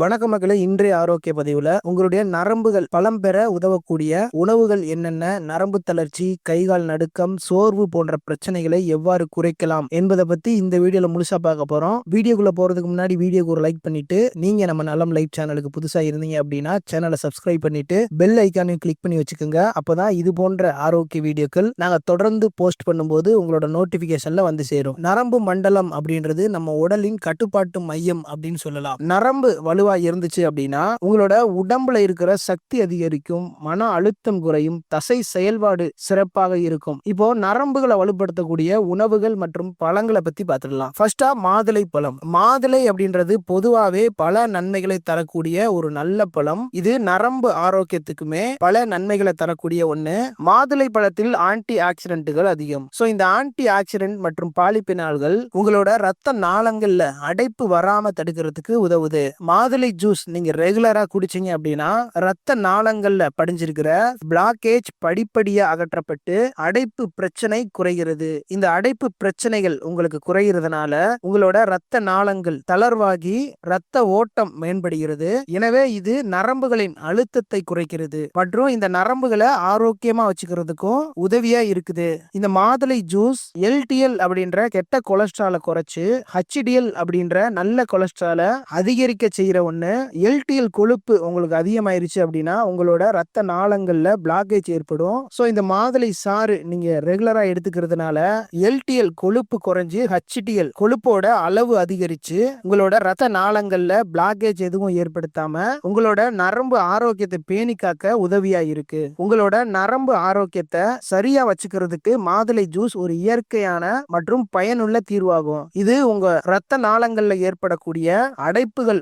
வணக்க மக்களே இன்றைய ஆரோக்கிய பதிவுல உங்களுடைய நரம்புகள் பலம் பெற உதவக்கூடிய உணவுகள் என்னென்ன? நரம்பு தளர்ச்சி கைகால் நடுக்கம் சோர்வு போன்ற பிரச்சனைகளை எவ்வாறு குறைக்கலாம் என்பதை பத்தி இந்த வீடியோல முழுசா பார்க்க போறோம். வீடியோக்குள்ள போறதுக்கு முன்னாடி வீடியோக்கு ஒரு லைக் பண்ணிட்டு நீங்க நம்ம நலம் லைஃப் சேனலுக்கு புதுசா இருந்தீங்க அப்படின்னா சேனலை சப்ஸ்கிரைப் பண்ணிட்டு பெல் ஐக்கானையும் கிளிக் பண்ணி வச்சுக்கோங்க. அப்பதான் இது போன்ற ஆரோக்கிய வீடியோக்கள் நாங்க தொடர்ந்து போஸ்ட் பண்ணும்போது உங்களோட நோட்டிபிகேஷன்ல வந்து சேரும். நரம்பு மண்டலம் அப்படின்றது நம்ம உடலின் கட்டுப்பாட்டு மையம் அப்படின்னு சொல்லலாம். நரம்பு வலுவா இருந்துச்சு அப்படின்னா உங்களோட உடம்புல இருக்கிற சக்தி அதிகரிக்கும் மன அழுத்தம் குறையும் தசை செயல்பாடு சிறப்பாக இருக்கும். இப்போ நரம்புகளை வலுப்படுத்தக்கூடிய உணவுகள் மற்றும் பழங்களை பத்தி பார்த்துடலாம். ஃபர்ஸ்டா மாதுளை பழம். மாதுளை அப்படின்றது பொதுவாவே பல நன்மைகளை தரக்கூடிய ஒரு நல்ல பழம். இது நரம்பு ஆரோக்கியத்துக்குமே பல நன்மைகளை தரக்கூடிய ஒண்ணு. மாதுளை பழத்தில் ஆன்டி ஆக்சிடென்ட்டுகள் அதிகம். ஸோ இந்த ஆன்டி ஆக்சிடென்ட் மற்றும் பாலிபினால்கள் உங்களோட ரத்த நாளங்கள்ல அடைப்பு வராம தடுக்கிறதுக்கு உதவுது. மாதுளை ஜூஸ் நீங்க ரெகுலரா குடிச்சீங்க அப்படின்னா ரத்த நாளங்கள்ல படிஞ்சிருக்கிற பிளாக்கேஜ் படிப்படியா அகற்றப்பட்டு அடைப்பு பிரச்சனை குறைகிறது. இந்த அடைப்பு பிரச்சனைகள் உங்களுக்கு குறைகிறதுனால உங்களோட ரத்த நாளங்கள் தளர்வாகி ரத்த ஓட்டம் மேம்படுகிறது. எனவே இது நரம்புகளின் அழுத்தத்தை குறைக்கிறது. மற்றும் இந்த நரம்புகளை ஆரோக்கியமா வச்சுக்கிறதுக்கும் உதவியா இருக்குது. இந்த மாதுளை ஜூஸ் எல்டிஎல் அப்படின்ற கெட்ட கொலஸ்ட்ராலை குறைச்சு ஹச்டிஎல் அப்படின்ற நல்ல கொலஸ்ட்ராலை அதிகரிக்க செய்யற ஒன்று எல்டிஎல் கொழுப்பு உங்களுக்கு அதிகமாயிருச்சு அப்படின்னா உங்களோட ரத்த நாளங்களில் பிளாக்கேஜ் ஏற்படும். ஸோ இந்த மாதுளை சாறு நீங்கள் ரெகுலராக எடுத்துக்கிறதுனால எல்டிஎல் கொழுப்பு குறைஞ்சு ஹச்டிஎல் கொழுப்போட அளவு அதிகரித்து உங்களோட ரத்த நாளங்களில் பிளாக்கேஜ் எதுவும் ஏற்படுத்தாமல் உங்களோட நரம்பு ஆரோக்கியத்தை பேணி காக்க உதவியா இருக்கு உங்களோட நரம்பு ஆரோக்கியத்தை சரியாக வச்சுக்கிறதுக்கு மாதுளை ஜூஸ் ஒரு இயற்கையான மற்றும் பயனுள்ள தீர்வாகும். இது உங்கள் ரத்த நாளங்களில் ஏற்படக்கூடிய அடைப்புகள்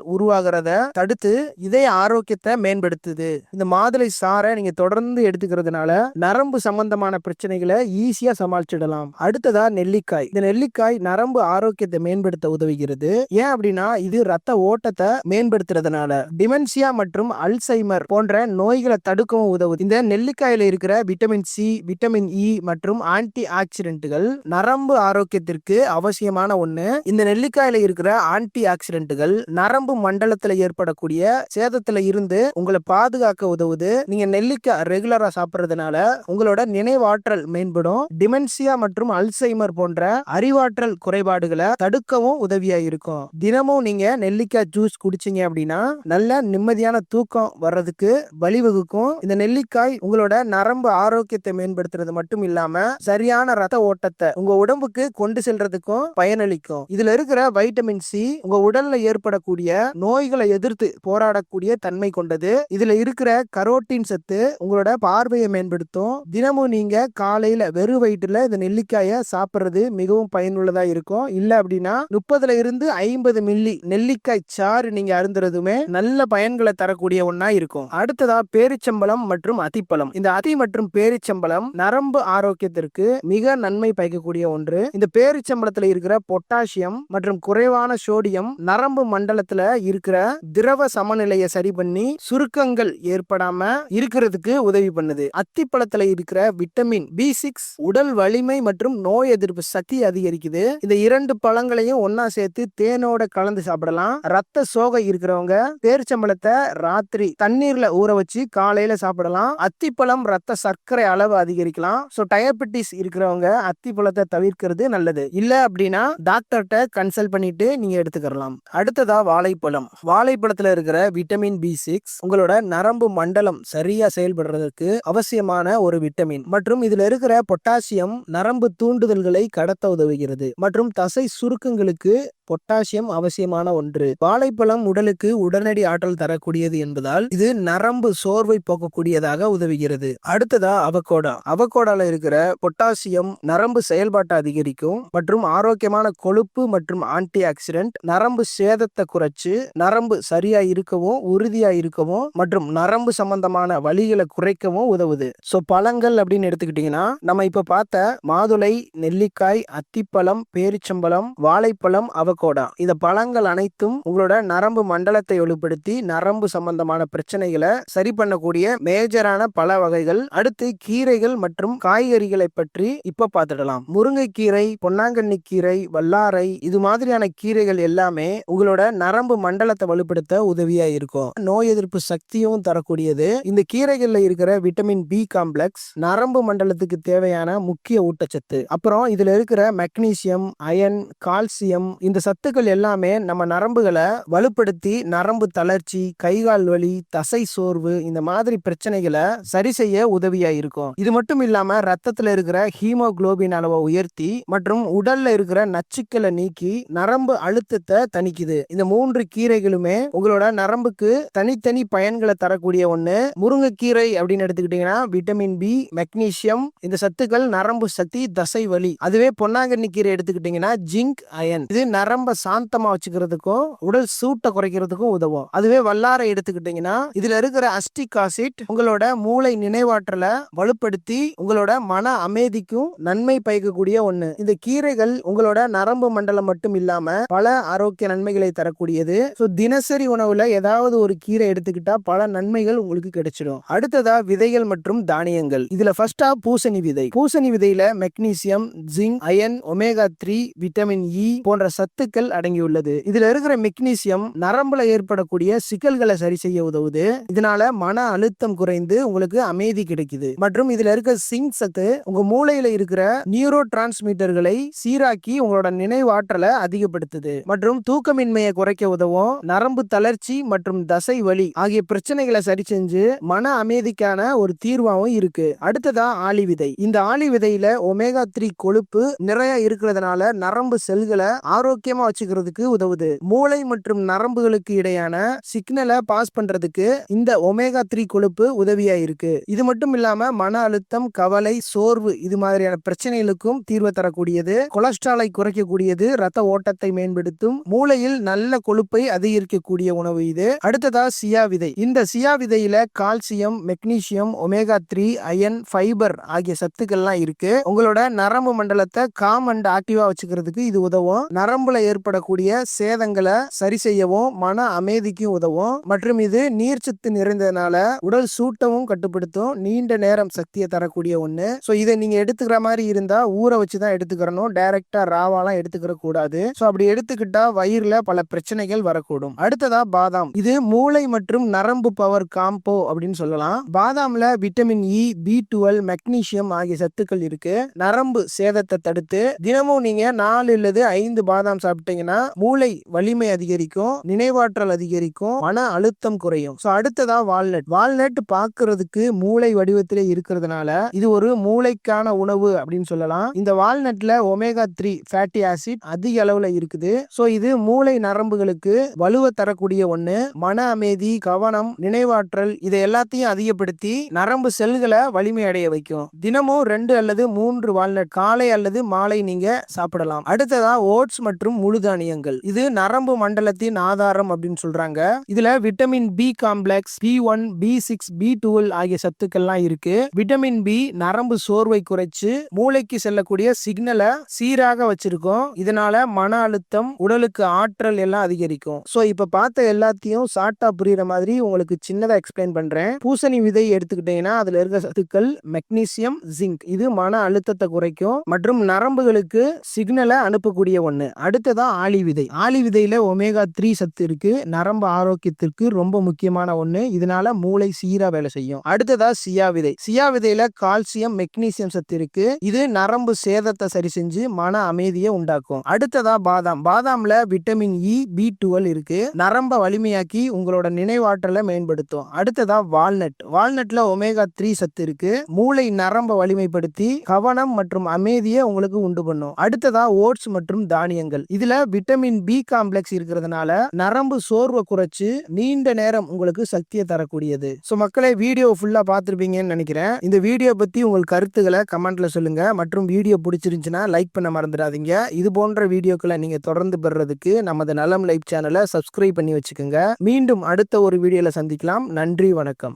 உருவாகிறத தடுத்து இதய ஆரோக்கியத்தை மேம்படுத்துது. இந்த மாதுளை சாறை நீங்க தொடர்ந்து எடுத்துக்கிறதுனால நரம்பு சம்பந்தமான பிரச்சனைகளை ஈஸியா சமாளிச்சிடலாம். அடுத்ததா நெல்லிக்காய். இந்த நெல்லிக்காய் நரம்பு ஆரோக்கியத்தை மேம்படுத்த உதவுகிறது. ஏன் அப்படின்னா இது ரத்த ஓட்டத்தை மேம்படுத்துறதுனால. டிமென்சியா மற்றும் அல்சைமர் போன்ற நோய்களை தடுக்கவும் உதவுது. இந்த நெல்லிக்காயில இருக்கிற விட்டமின் சி விட்டமின் இ மற்றும் ஆன்டி ஆக்சிடென்ட்டுகள் நரம்பு ஆரோக்கியத்திற்கு அவசியமான ஒண்ணு. இந்த நெல்லிக்காயில இருக்கிற ஆன்டி ஆக்சிடென்ட்டுகள் நரம்பு மண்டலத்துல ஏற்படக்கூடிய சேதத்துல இருந்து உங்களை பாதுகாக்க உதவுது. நீங்க நெல்லிக்காய் ரெகுலரா சாப்பிடுறதுனால உங்களோட நினைவாற்றல் மேம்படும். டிமென்சியா மற்றும் அல்சைமர் போன்ற அறிவாற்றல் குறைபாடுகளை தடுக்கவும் உதவியா இருக்கும். தினமும் நீங்க நெல்லிக்காய் ஜூஸ் குடிச்சீங்க அப்படின்னா நல்ல நிம்மதியான தூக்கம் வர்றதுக்கு வழிவகுக்கும். இந்த நெல்லிக்காய் உங்களோட நரம்பு ஆரோக்கியத்தை மேம்படுத்துறது மட்டும் இல்லாம சரியான ரத்த ஓட்டத்தை உங்க உடம்புக்கு கொண்டு செல்றதுக்கும் பயனளிக்கும். இதுல இருக்கிற வைட்டமின் சி உங்க உடல்ல ஏற்படக்கூடிய நோய் நோய்களை எதிர்த்து போராடக்கூடிய தன்மை கொண்டது. இதுல இருக்கிற கரோட்டின் சத்து உங்களோட பார்வையை மேம்படுத்தும். தினமும் நீங்க காலையில வெறும் வயிற்றுல இந்த நெல்லிக்காயை சாப்பிடுறது மிகவும் பயனுள்ளதா இருக்கும். இல்ல அப்படின்னா முப்பதுல இருந்து ஐம்பது மில்லி நெல்லிக்காய் சாறு நீங்க அருந்துறதுமே நல்ல பயன்களை தரக்கூடிய ஒன்னா இருக்கும். அடுத்ததா பேரிச்சம்பழம் மற்றும் அத்திப்பழம். இந்த அதி மற்றும் பேரிச்சம்பழம் நரம்பு ஆரோக்கியத்திற்கு மிக நன்மை பயக்கக்கூடிய ஒன்று. இந்த பேரிச்சம்பழத்துல இருக்கிற பொட்டாசியம் மற்றும் குறைவான சோடியம் நரம்பு மண்டலத்துல இருக்கிற திரவ சமநிலையை சரி பண்ணி சுருக்கங்கள் ஏற்படாம இருக்கிறதுக்கு உதவி பண்ணுது. அத்திப்பழத்துல இருக்கிற விட்டமின் பி சிக்ஸ் உடல் வலிமை மற்றும் நோய் எதிர்ப்பு சக்தி அதிகரிக்குது. இந்த இரண்டு பழங்களையும் ஒன்னா சேர்த்து தேனோட கலந்து சாப்பிடலாம். ரத்த சோகை இருக்கிறவங்க பேரிச்சம்பழத்தை ராத்திரி தண்ணீர்ல ஊற வச்சு காலையில சாப்பிடலாம். அத்திப்பழம் ரத்த சர்க்கரை அளவு அதிகரிக்கலாம். ஸோ டயபெட்டிஸ் இருக்கிறவங்க அத்திப்பழத்தை தவிர்க்கிறது நல்லது. இல்ல அப்படின்னா டாக்டர்கிட்ட கன்சல்ட் பண்ணிட்டு நீங்க எடுத்துக்கலாம் அடுத்ததா வாழைப்பழம். வாழைப்பழத்துல இருக்கிற விட்டமின் பி சிக்ஸ் உங்களோட நரம்பு மண்டலம் சரியா செயல்படுறதுக்கு அவசியமான ஒரு விட்டமின் மற்றும் இதுல இருக்கிற பொட்டாசியம் நரம்பு தூண்டுதல்களை கடத்த உதவுகிறது மற்றும் தசை சுருக்கங்களுக்கு பொட்டாசியம் அவசியமான ஒன்று. வாழைப்பழம் உடலுக்கு உடனடி ஆற்றல் தரக்கூடியது என்பதால் இது நரம்பு சோர்வை போக்கக்கூடியதாக உதவுகிறது. அடுத்ததா அவகோடா. அவகோடால இருக்கிற பொட்டாசியம் நரம்பு செயல்பாட்டை அதிகரிக்கும் மற்றும் ஆரோக்கியமான கொழுப்பு மற்றும் ஆன்டி ஆக்சிடென்ட் நரம்பு சேதத்தை குறைச்சு நரம்பு சரியா இருக்கவும் உறுதியா இருக்கவும் மற்றும் நரம்பு சம்பந்தமான வழிகளை குறைக்கவும் உதவுது. ஸோ பழங்கள் அப்படின்னு எடுத்துக்கிட்டீங்கன்னா நம்ம இப்ப பார்த்த மாதுளை நெல்லிக்காய் அத்திப்பழம் பேரிச்சம்பழம் வாழைப்பழம் அவகோடா. இந்த பழங்கள் அனைத்தும் உங்களோட நரம்பு மண்டலத்தை வலுப்படுத்தி நரம்பு சம்பந்தமான பிரச்சனைகளை சரி பண்ணக்கூடிய மேஜரான பல வகைகள். அடுத்து கீரைகள் மற்றும் காய்கறிகளை பற்றி இப்ப பார்த்துடலாம். முருங்கைக்கீரை பொன்னாங்கண்ணி கீரை வல்லாரை இது மாதிரியான கீரைகள் எல்லாமே உங்களோட நரம்பு மண்டலத்தை மண்டலத்தை வலுப்படுத்த உதவியா இருக்கும். நோய் எதிர்ப்பு சக்தியும் தரக்கூடியது. இந்த கீரைகளில் இருக்கிற விட்டமின் பி காம்ப்ளெக்ஸ் நரம்பு மண்டலத்துக்கு தேவையான முக்கிய ஊட்டச்சத்து. அப்புறம் இதுல இருக்கிற மெக்னீசியம் அயன் கால்சியம் இந்த சத்துக்கள் எல்லாமே நம்ம நரம்புகளை வலுப்படுத்தி நரம்பு தளர்ச்சி கைகால் வலி தசை சோர்வு இந்த மாதிரி பிரச்சனைகளை சரி செய்ய உதவியா இருக்கும். இது மட்டும் இல்லாம ரத்தத்துல இருக்கிற ஹீமோகுளோபின் அளவை உயர்த்தி மற்றும் உடல்ல இருக்கிற நச்சுக்களை நீக்கி நரம்பு அழுத்தத்தை தணிக்குது. இந்த மூன்று கீரைகளுமே உங்களோட நரம்புக்கு தனித்தனி பயன்களை தரக்கூடிய ஒண்ணு. முருங்கைக்கீரை அப்படின்னு எடுத்துக்கிட்டீங்கன்னா விட்டமின் பி மெக்னீசியம் இந்த சத்துக்கள் நரம்பு சக்தி தசை வலி. அதுவே பொன்னாங்கண்ணி கீரை எடுத்துக்கிட்டீங்கன்னா ஜிங்க் அயன் இது நரம்ப சாந்தமா வச்சுக்கிறதுக்கும் உடல் சூட்டை குறைக்கிறதுக்கும் உதவும். அதுவே வல்லாரை எடுத்துக்கிட்டீங்கன்னா இதுல இருக்கிற அஸ்டிக் ஆசிட் உங்களோட மூளை நினைவாற்றலை வலுப்படுத்தி உங்களோட மன அமைதிக்கும் நன்மை பயக்கக்கூடிய ஒண்ணு. இந்த கீரைகள் உங்களோட நரம்பு மண்டலம் மட்டும் இல்லாம பல ஆரோக்கிய நன்மைகளை தரக்கூடியது. தினசரி உணவில் ஏதாவது ஒரு கீரை எடுத்துக்கிட்டா பல நன்மைகள் உங்களுக்கு கிடைச்சிடும். அடுத்ததா விதைகள் மற்றும் தானியங்கள். இதுல ஃபர்ஸ்டா பூசணி விதை. பூசணி விதையில magnesium zinc iron omega three vitamin E போன்ற சத்துக்கள் அடங்கியுள்ளது. இதுல இருக்கிற மெக்னீசியம் நரம்புல ஏற்படக்கூடிய சிக்கல்களை சரி செய்ய உதவுது. இதனால மன அழுத்தம் குறைந்து உங்களுக்கு அமைதி கிடைக்குது. மற்றும் இதுல இருக்க சிங்க் சத்து உங்க மூளையில இருக்கிற நியூரோ டிரான்ஸ்மீட்டர்களை சீராக்கி உங்களோட நினைவாற்றலை அதிகப்படுத்துது. மற்றும் தூக்கமின்மையை குறைக்க உதவும் நரம்பு தளர்ச்சி மற்றும் தசை வலி ஆகிய பிரச்சனைகளை சரி செஞ்சு மன அமைதிக்கான ஒரு தீர்வாகவும் இருக்கு. அடுத்ததா ஆளி விதை. இந்த ஆளி விதையில ஒமேகா த்ரீ கொழுப்பு நிறைய இருக்கிறதுனால நரம்பு செல்களை ஆரோக்கியமா வச்சுக்கிறதுக்கு உதவுது. மூளை மற்றும் நரம்புகளுக்கு இடையான சிக்னலை பாஸ் பண்றதுக்கு இந்த ஒமேகா த்ரீ கொழுப்பு உதவியா இருக்கு. இது மட்டும் இல்லாம மன அழுத்தம் கவலை சோர்வு இது மாதிரியான பிரச்சனைகளுக்கும் தீர்வு தரக்கூடியது. கொலஸ்ட்ராலை குறைக்கக்கூடியது. ரத்த ஓட்டத்தை மேம்படுத்தும். மூளையில் நல்ல கொழுப்பை அதிகரிக்கக்கூடிய உணவு இது. அடுத்ததா சியா விதை. இந்த சியா விதையில calcium magnesium omega three iron fibre ஆகிய சத்துக்கள்லாம் இருக்கு. உங்களோட நரம்பு மண்டலத்தை காம் அண்ட் ஆக்டிவா வச்சுக்கிறதுக்கு இது உதவும். நரம்புல ஏற்படக்கூடிய சேதங்களை சரி செய்யவும் மன அமைதிக்கும் உதவும். மற்றும் இது நீர்ச்சத்து நிறைந்ததுனால உடல் சூட்டவும் கட்டுப்படுத்தும். நீண்ட நேரம் சக்தியை தரக்கூடிய ஒண்ணு. ஸோ இதை நீங்க எடுத்துக்கிற மாதிரி இருந்தா ஊற வச்சு தான் எடுத்துக்கிறணும் டைரக்டா ராவாலாம் எடுத்துக்கிற கூடாது ஸோ அப்படி எடுத்துக்கிட்டா வயிறுல பல பிரச்சனைகள் வரக்கூடும். அடுத்ததா பாதாம். இது மூளை மற்றும் நரம்பு பவர் காம்போ அப்படின்னு சொல்லலாம். பாதாம்ல vitamin E B twelve magnesium ஆகிய சத்துக்கள் இருக்கு. நரம்பு சேதத்தை தடுத்து தினமும் நீங்க நாலு இல்லது ஐந்து பாதாம் சாப்பிட்டீங்கன்னா மூளை வலிமை அதிகரிக்கும் நினைவாற்றல் அதிகரிக்கும் மன அழுத்தம் குறையும். ஸோ அடுத்ததா வால்நட். வால்நட் பாக்குறதுக்கு மூளை வடிவத்திலே இருக்கிறதுனால இது ஒரு மூளைக்கான உணவு அப்படின்னு சொல்லலாம். இந்த வால்நட்ல ஒமேகா த்ரீ ஃபேட்டி ஆசிட் அதிக அளவுல இருக்குது. ஸோ இது மூளை நரம்புகளுக்கு வலுவை தரக்கூடிய ஒண்ணு மன அமைதி கவனம் நினைவாற்றல் இதை எல்லாத்தையும் அதிகப்படுத்தி நரம்பு செல்களை வலிமை அடைய வைக்கும். தினமும் ரெண்டு அல்லது மூன்று வால்நட் காலை அல்லது மாலை நீங்க சாப்பிடலாம். அடுத்ததா ஓட்ஸ் மற்றும் முழு தானியங்கள். இது நரம்பு மண்டலத்தின் ஆதாரம் அப்படின்னு சொல்றாங்க. இதுல vitamin B complex B one B six B twelve ஆகிய சத்துக்கள்லாம் இருக்கு. விட்டமின் பி நரம்பு சோர்வை குறைச்சு மூளைக்கு செல்லக்கூடிய சிக்னலை சீராக வச்சிருக்கும். இதனால மன அழுத்தம் உடலுக்கு ஆற்றல் எல்லாம் அதிகரிக்கும். ஸோ இப்போ பார்த்த எல்லாத்தையும் சாட்டாக புரியுற மாதிரி உங்களுக்கு சின்னதாக எக்ஸ்பிளைன் பண்ணுறேன் பூசணி விதை எடுத்துக்கிட்டீங்கன்னா அதில் இருக்க சத்துக்கள் மெக்னீசியம் ஜிங்க் இது மன அழுத்தத்தை குறைக்கும் மற்றும் நரம்புகளுக்கு சிக்னலை அனுப்பக்கூடிய ஒன்று அடுத்ததா ஆளி விதை. ஆளி விதையில் ஒமேகா த்ரீ சத்து இருக்கு. நரம்பு ஆரோக்கியத்திற்கு ரொம்ப முக்கியமான ஒன்று இதனால மூளை சீராக வேலை செய்யும். அடுத்ததா சியா விதை. சியா விதையில கால்சியம் மெக்னீசியம் சத்து இருக்கு. இது நரம்பு சேதத்தை சரி செஞ்சு மன அமைதியை உண்டாக்கும். அடுத்ததா பாதாம். பாதாம்ல விட்டமின் இ பி டுவெல் இருக்கு. நரம்ப வலிமையாக்கி உங்களோட நினைவாற்றலை மேம்படுத்தும். அடுத்ததா வால்நட். வால்நட்ல ஒமேகா த்ரீ சத்து இருக்கு. மூளை நரம்ப வலிமைப்படுத்தி கவனம் மற்றும் அமைதியை உங்களுக்கு உண்டு பண்ணும். அடுத்ததா ஓட்ஸ் மற்றும் தானியங்கள். இதுல விட்டமின் பி காம்ப்ளெக்ஸ் இருக்கிறதுனால நரம்பு சோர்வை குறைச்சு நீண்ட நேரம் உங்களுக்கு சக்தியை தரக்கூடியது. ஸோ மக்களே வீடியோ ஃபுல்லா பார்த்துருப்பீங்கன்னு நினைக்கிறேன். இந்த வீடியோ பத்தி உங்கள் கருத்துக்களை கமெண்ட்ல சொல்லுங்க. மற்றும் வீடியோ பிடிச்சிருந்துச்சுன்னா லைக் பண்ண மறந்துடாதீங்க. இது போன்ற வீடியோக்களை நீங்க தொடர்ந்து பெறதுக்கு நமது நலம் லைஃப் சேனலை சப்ஸ்கிரைப் பண்ணி வச்சுக்கோங்க. மீண்டும் அடுத்த ஒரு வீடியோவில் சந்திக்கலாம். நன்றி வணக்கம்.